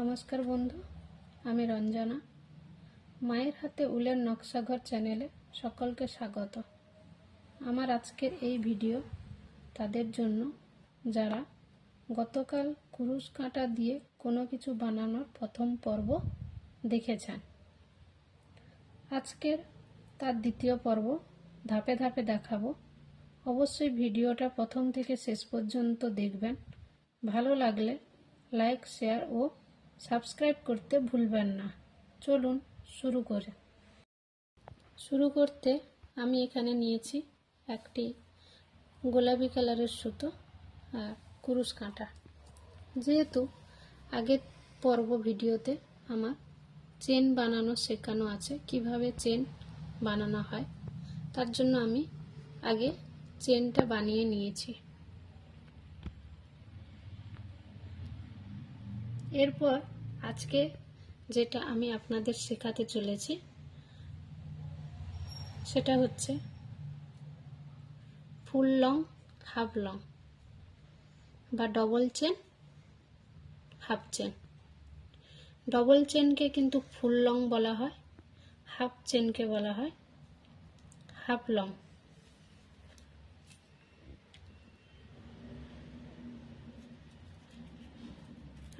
নমস্কার বন্ধু, আমি রঞ্জনা। মায়ের হাতে উলের নকশাঘর চ্যানেলে সকলকে স্বাগত। আমার আজকের এই ভিডিও তাদের জন্য, যারা গতকাল কুরুশ কাঁটা দিয়ে কোনো কিছু বানানোর প্রথম পর্ব দেখেছেন। আজকের তার দ্বিতীয় পর্ব ধাপে ধাপে দেখাবো। অবশ্যই ভিডিওটা প্রথম থেকে শেষ পর্যন্ত দেখবেন। ভালো লাগলে লাইক, শেয়ার ও সাবস্ক্রাইব করতে ভুলবেন না। চলুন শুরু করে। শুরু করতে আমি এখানে নিয়েছি একটি গোলাপি কালারের সুতো আর কুরুশ কাঁটা। যেহেতু আগের পর্ব ভিডিওতে আমার চেন বানানো শেখানো আছে, কীভাবে চেন বানানো হয়, তার জন্য আমি আগে চেনটা বানিয়ে নিয়েছি। এরপর আজকে যেটা আমি আপনাদের শেখাতে চলেছি, সেটা হচ্ছে ফুল লং, হাফ লং বা double chain half chain double চেনকে কিন্তু ফুল লং বলা হয় হাফ চেনকে বলা হয় হাফ লং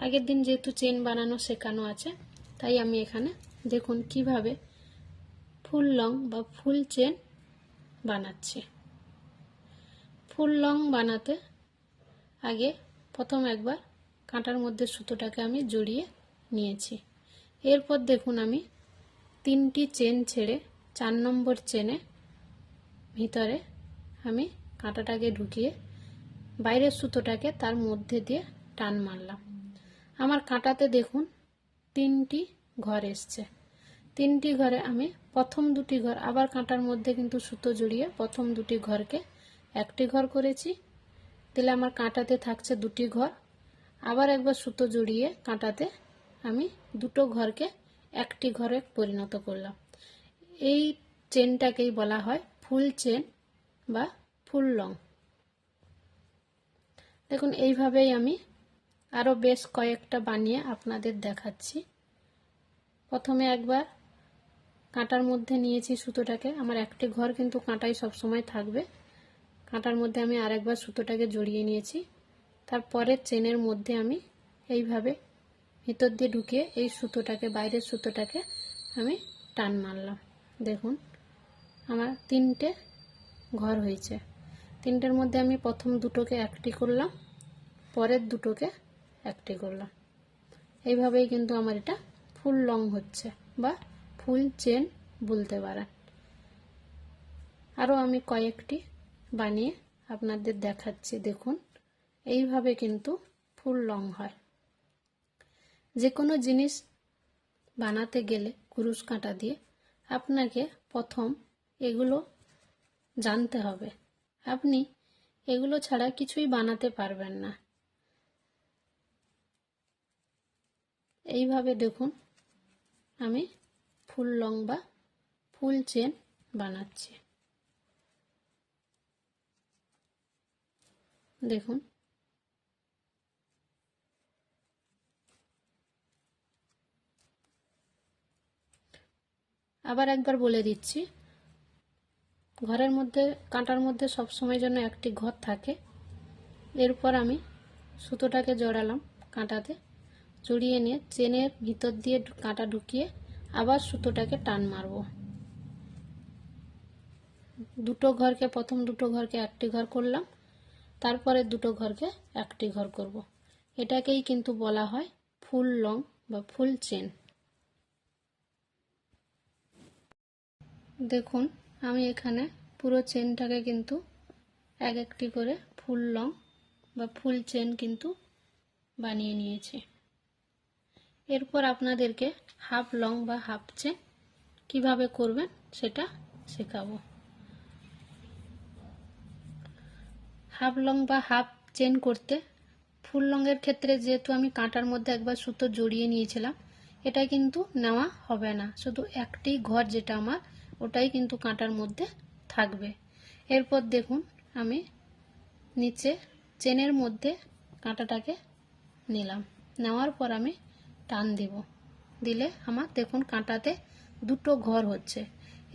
আগের দিন যেহেতু চেন বানানো শেখানো আছে, তাই আমি এখানে দেখুন কীভাবে ফুল লং বা ফুল চেন বানাচ্ছি। ফুল লং বানাতে আগে প্রথম একবার কাঁটার মধ্যে সুতোটাকে আমি জড়িয়ে নিয়েছি। এরপর দেখুন আমি তিনটি চেন ছেড়ে চার নম্বর চেনে ভিতরে আমি কাঁটাটাকে ঢুকিয়ে বাইরের সুতোটাকে তার মধ্যে দিয়ে টান মারলাম। আমার কাঁটাতে দেখুন, তিনটি ঘর এসছে। তিনটি ঘরে আমি প্রথম দুটি ঘর, আবার কাঁটার মধ্যে কিন্তু সুতো জড়িয়ে প্রথম দুটি ঘরকে একটি ঘর করেছি। তাহলে আমার কাঁটাতে থাকছে দুটি ঘর, আবার একবার সুতো জড়িয়ে কাঁটাতে আমি দুটো ঘরকে একটি ঘরে পরিণত করলাম। এই চেনটাকেই বলা হয় ফুল চেন বা ফুল লং দেখুন, এইভাবেই আমি আরও বেশ কয়েকটা বানিয়ে আপনাদের দেখাচ্ছি। প্রথমে একবার কাঁটার মধ্যে নিয়েছি সুতোটাকে। আমার একটি ঘর কিন্তু কাঁটাই সবসময় থাকবে। কাঁটার মধ্যে আমি আরেকবার সুতোটাকে জড়িয়ে নিয়েছি। তারপরে চেনের মধ্যে আমি এইভাবে ভিতর দিয়ে ঢুকিয়ে এই সুতোটাকে, বাইরের সুতোটাকে আমি টান মারলাম। দেখুন, আমার তিনটে ঘর হয়েছে। তিনটের মধ্যে আমি প্রথম দুটোকে একটি করলাম, পরের দুটোকে একটি করলাম। এইভাবেই কিন্তু আমার এটা ফুল লং হচ্ছে বা ফুল চেন বলতে পারেন। আরও আমি কয়েকটি বানিয়ে আপনাদের দেখাচ্ছি, দেখুন। এইভাবে কিন্তু ফুল লং হয়। যে কোনো জিনিস বানাতে গেলে কুরুশ কাঁটা দিয়ে আপনাকে প্রথম এগুলো জানতে হবে। আপনি এগুলো ছাড়া কিছুই বানাতে পারবেন না। এইভাবে দেখুন, আমি ফুল লং বা ফুল চেন বানাচ্ছি। দেখুন। আবার একবার বলে দিচ্ছি, ঘরের মধ্যে, কাঁটার মধ্যে সব সময় জন্য একটি ঘর থাকে। এরপর আমি সুতোটাকে জড়ালাম কাঁটাতে। জড়িয়ে নিয়ে চেনের ভিতর দিয়ে কাঁটা ঢুকিয়ে আবার সুতোটাকে টান মারব। দুটো ঘরকে, প্রথম দুটো ঘরকে একটি ঘর করলাম, তারপরে দুটো ঘরকে একটি ঘর করব। এটাকেই কিন্তু বলা হয় ফুল লং বা ফুল চেন। দেখুন, আমি এখানে পুরো চেনটাকে কিন্তু এক একটি করে ফুল লং বা ফুল চেন কিন্তু বানিয়ে নিয়েছি। এরপর আপনাদেরকে হাফ লং বা হাফ চেন কীভাবে করবেন সেটা শেখাবো। হাফ লং বা হাফ চেন করতে ফুল লংয়ের ক্ষেত্রে যেহেতু আমি কাঁটার মধ্যে একবার সুতো জড়িয়ে নিয়েছিলাম এটা কিন্তু নেওয়া হবে না। শুধু একটি ঘর যেটা আমার, ওটাই কিন্তু কাঁটার মধ্যে থাকবে। এরপর দেখুন, আমি নিচে চেনের মধ্যে কাঁটাটাকে নিলাম। নেওয়ার পর আমি টান দিব। দিলে আমার দেখুন কাঁটাতে দুটো ঘর হচ্ছে।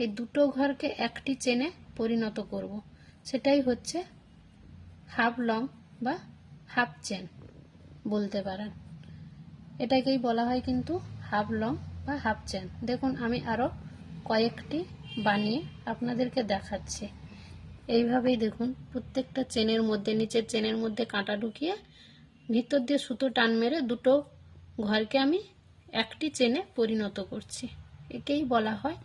এই দুটো ঘরকে একটি চেনে পরিণত করব। সেটাই হচ্ছে হাফ লং বা হাফ চেন বলতে পারেন। এটাকেই বলা হয় কিন্তু হাফ লং বা হাফ চেন। দেখুন আমি আরও কয়েকটি বানিয়ে আপনাদেরকে দেখাচ্ছি। এইভাবেই দেখুন প্রত্যেকটা চেনের মধ্যে, নিচের চেনের মধ্যে কাঁটা ঢুকিয়ে ভিতর দিয়ে সুতো টান মেরে দুটো ঘরকে আমি একটি চেনে পরিণত করছি। একেই বলা হয়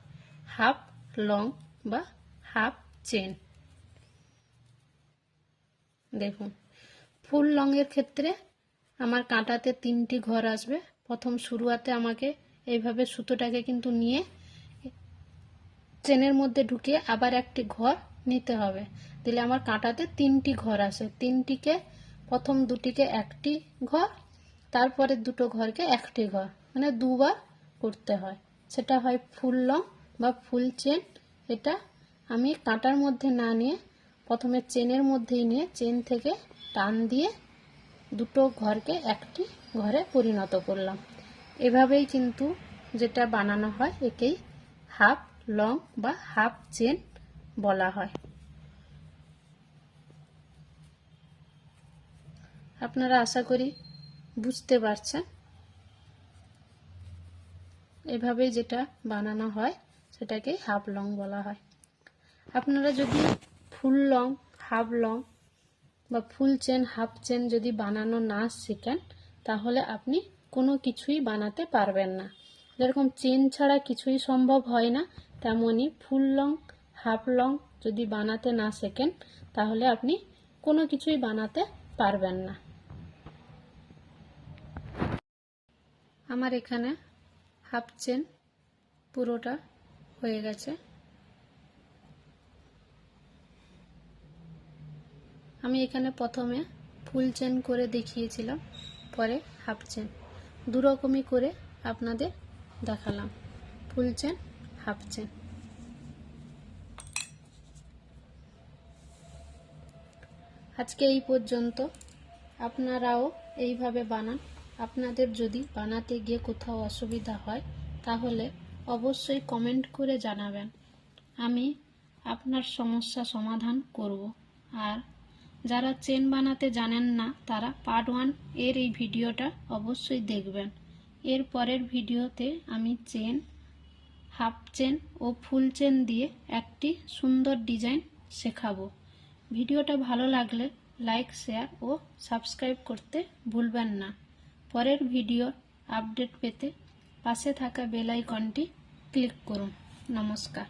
হাফ লং বা হাফ চেন। দেখুন, ফুল লংয়ের ক্ষেত্রে আমার কাঁটাতে তিনটি ঘর আসবে। প্রথম শুরুয়াতে আমাকে এইভাবে সুতোটাকে কিন্তু নিয়ে চেনের মধ্যে ঢুকিয়ে আবার একটি ঘর নিতে হবে। দিলে আমার কাঁটাতে তিনটি ঘর আসে। তিনটিকে, প্রথম দুটিকে একটি ঘর তারপরে দুটো ঘরকে একটি ঘর। মানে দুবার করতে হয়। সেটা হয় ফুল লং বা ফুল চেন। এটা আমি কাঁটার মধ্যে না নিয়ে, প্রথমে চেনের মধ্যেই নিয়ে চেন থেকে টান দিয়ে দুটো ঘরকে একটি ঘরে পরিণত করলাম। এভাবেই কিন্তু যেটা বানানো হয়, একেই হাফ লং বা হাফ চেন বলা হয়। আপনারা আশা করি বুঝতে পারছেন এভাবেই যেটা বানানো হয়, সেটাকে হাফ লং বলা হয়। আপনারা যদি ফুল লং, হাফ লং বা ফুল চেন, হাফ চেন যদি বানানো না শেখেন, তাহলে আপনি কোনো কিছুই বানাতে পারবেন না। যেরকম চেন ছাড়া কিছুই সম্ভব হয় না তেমনই ফুল লং, হাফ লং যদি বানাতে না শেখেন, তাহলে আপনি কোনো কিছুই বানাতে পারবেন না। আমার এখানে হাফ চেন পুরোটা হয়ে গেছে। আমি এখানে প্রথমে ফুল চেন করে দেখিয়েছিলাম, পরে হাফ চেন দুরকমই করে আপনাদের দেখালাম। ফুল চেন হাফ চেন আজকে এই পর্যন্ত। আপনারাও এইভাবে বানান। আপনাদের যদি বানাতে গিয়ে কোথাও অসুবিধা হয়, তাহলে অবশ্যই কমেন্ট করে জানাবেন। আমি আপনার সমস্যা সমাধান করব। আর যারা চেন বানাতে জানেন না, তারা পার্ট ওয়ানের এই ভিডিওটা অবশ্যই দেখবেন। এর পরের ভিডিওতে আমি চেন হাফ চেন ও ফুল চেন দিয়ে একটি সুন্দর ডিজাইন শেখাবো। ভিডিওটা ভালো লাগলে লাইক শেয়ার ও সাবস্ক্রাইব করতে ভুলবেন না। পরের ভিডিওর আপডেট পেতে পাশে থাকা বেল আইকনটি ক্লিক করুন। নমস্কার।